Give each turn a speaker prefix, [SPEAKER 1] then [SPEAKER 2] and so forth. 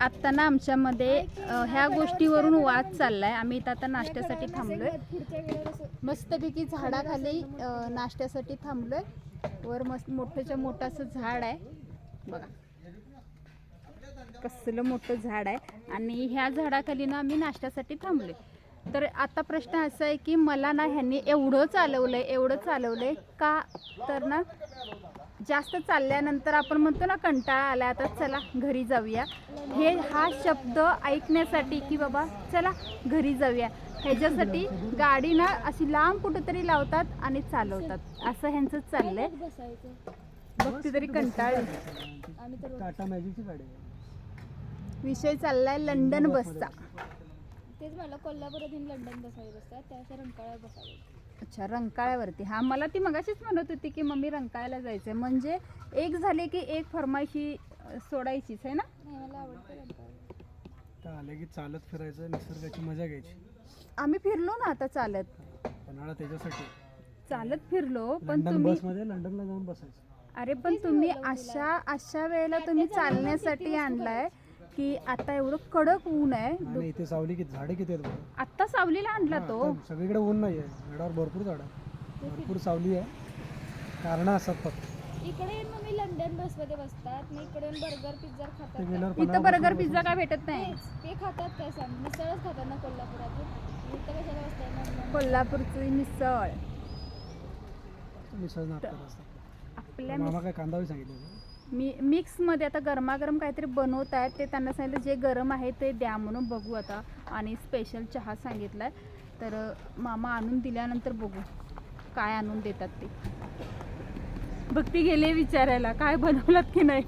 [SPEAKER 1] आत्ता ना आमच्यामध्ये ह्या गोष्टीवरून वाद चाललाय. आम्ही इथं आता नाश्त्यासाठी थांबलोय. मस्तपैकी झाडाखाली नाश्त्यासाठी थांबलोय. वर मस्त मोठंच्या मोठं असं झाड आहे. बघा. कसलं मोठं झाड आहे. आणि ह्या झाडाखाली ना आम्ही नाश्त्यासाठी थांबलोय. तर आता प्रश्न असा आहे की मला ना ह्यांनी एवढं चालवलंय एवढं चालवलंय का? तर ना जास्त चालल्यानंतर आपण म्हणतो ना कंटाळा आला आता चला घरी जाऊया. हे हा शब्द ऐकण्यासाठी की बाबा चला घरी जाऊया. ह्याच्यासाठी गाडी ना अशी लांब कुठेतरी लावतात आणि चालवतात. असं ह्यांचं चाललंय. बघते तरी कंटाळ
[SPEAKER 2] टाटा मॅजिकची गाडी आहे.
[SPEAKER 1] विषय चाललाय लंडन बसचा.
[SPEAKER 3] तेच मला कोल्हापुरात येऊन लंडन बसावे बसतात. त्याच्या रंकाळ्यावर बसावे
[SPEAKER 1] अच्छा रंकाळ्यावरती. हा मला ती मगाशीच म्हणत होती की मम्मी रंकाळ्याला जायचंय. म्हणजे एक झाले की एक फरमाईशी अ, सोडायचीच आहे ना?
[SPEAKER 2] तर आले की चालत फिरायचं निसर्गाची मजा घ्यायची.
[SPEAKER 1] आम्ही फिरलो ना आता चालत.
[SPEAKER 2] पन्हाळा त्याच्यासाठी.
[SPEAKER 1] चालत फिरलो पण
[SPEAKER 2] लंडन
[SPEAKER 1] तुम्ही
[SPEAKER 2] बसमध्ये लंडनला जाऊन बसायचं.
[SPEAKER 1] अरे पण तुम्ही अशा अशा वेळेला तुम्ही चालण्यासाठी आणलाय की आता एवढं कडक ऊन आहे.
[SPEAKER 2] आणि इथे सावली किती झाडे किती आहेत बघा
[SPEAKER 1] आत्ता सावलीला आणला तो.
[SPEAKER 2] आता सगळीकडे ऊन नाही आहे झाडावर भरपूर झाड आहे भरपूर सावली आहे. कारणं असतात फक्त.
[SPEAKER 3] इकडे येऊन मग मी लंडन बसमध्ये बसतात. मग इकडे बर्गर पिझ्झा
[SPEAKER 2] ते
[SPEAKER 3] खातात
[SPEAKER 1] इथं बर्गर पिझ्झा काय भेटत नाही.
[SPEAKER 3] तेच ते खातात काय सांग मिसळच खातात ना कोल्हापुरातून. इथं कशाला बसताय मग
[SPEAKER 1] कोल्हापूरची मिसळ.
[SPEAKER 2] मिसळ नाटकात असतात.
[SPEAKER 1] आपल्या
[SPEAKER 2] मामा काय कांदावी सांगितलं होतं.
[SPEAKER 1] मी मिक्समध्ये आता गरमागरम काहीतरी बनवत आहेत ते त्यांना सांगितलं जे गरम आहे ते द्या म्हणून बघू आता. आणि स्पेशल चहा सांगितला आहे तर मामा आणून दिल्यानंतर बघू. काय आणून देतात ते. भक्ती गेले विचारायला काय बनवलात की नाही?